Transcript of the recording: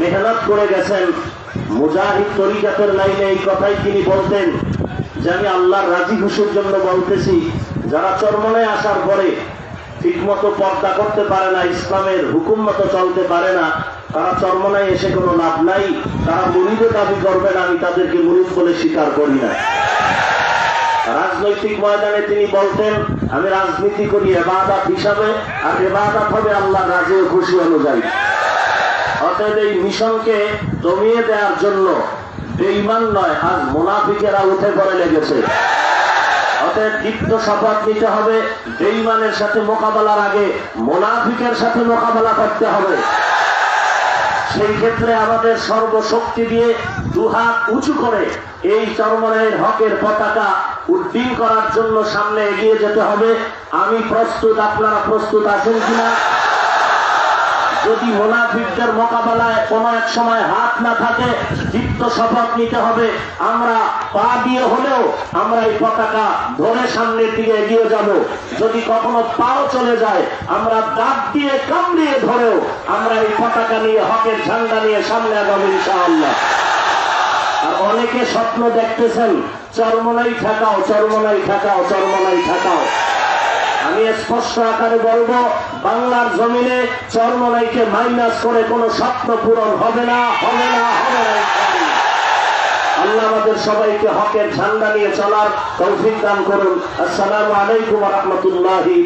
মেহনত করে গেছেন। মুজাহিদ তরিকাতের লাইনে এই কথাই তিনি বলতেন যে আমি আল্লাহর রাজি খুশির জন্য বলতেছি, যারা চরমনায় আসার পরে ঠিকমতো পর্দা করতে পারে না, ইসলামের হুকুম মতো চলতে পারে না, তারা চরমনায় এসে কোনো লাভ নাই, তারা মুরিদে দাবি করবে না, আমি তাদেরকে মুরিদ বলে স্বীকার করি না। রাজনৈতিক ময়দানে তিনি বলতেন, আমি রাজনীতি করি এবাদাত হিসাবে, আর এবাদাত হবে আল্লাহ রাজি খুশি অনুযায়ী। অতএব এই মিশনকে দমিয়ে দেওয়ার জন্য বেইমান নয়, আজ মোনাফিকেরা উঠে পড়ে লেগেছে। সাথে মোকাবেলার আগে মোনাফিকের সাথে মোকাবেলা করতে হবে। সেই ক্ষেত্রে আমাদের সর্বশক্তি দিয়ে দুহাত উঁচু করে এই চরমনের হকের পতাকা উদ্দিন করার জন্য সামনে এগিয়ে যেতে হবে। আমি প্রস্তুত, আপনারা প্রস্তুত আছেন কিনা? যদি মোনাফিকদের মোকাবেলায় কোনো এক সময় হাত না থাকে দীপ্ত শপথ নিতে হবে। আমরা পা দিয়ে হলেও আমরা এই পতাকা ধরে সামনের দিকে এগিয়ে যাব। যদি কখনো পাও চলে যায়, আমরা দাঁত দিয়ে কামড়িয়ে ধরেও আমরা এই পতাকা নিয়ে, হকের ঝান্ডা নিয়ে সামনে আগাবো ইনশাআল্লাহ। আর অনেকে স্বপ্ন দেখতেছেন, চরমনাই ঠেকাও চরমনাই ঠেকাও চরমনাই ঠেকাও। আমি স্পষ্ট আকারে বলব, বাংলার জমিনে চর্মনাইকে মাইনাস করে কোনো স্বপ্ন পূরণ হবে না হবে না হবে না আল্লাহ আমাদের সবাইকে হকের ঝান্ডা নিয়ে চলার তৌফিক দান করুন। আসসালামু আলাইকুম রহমতুল্লাহি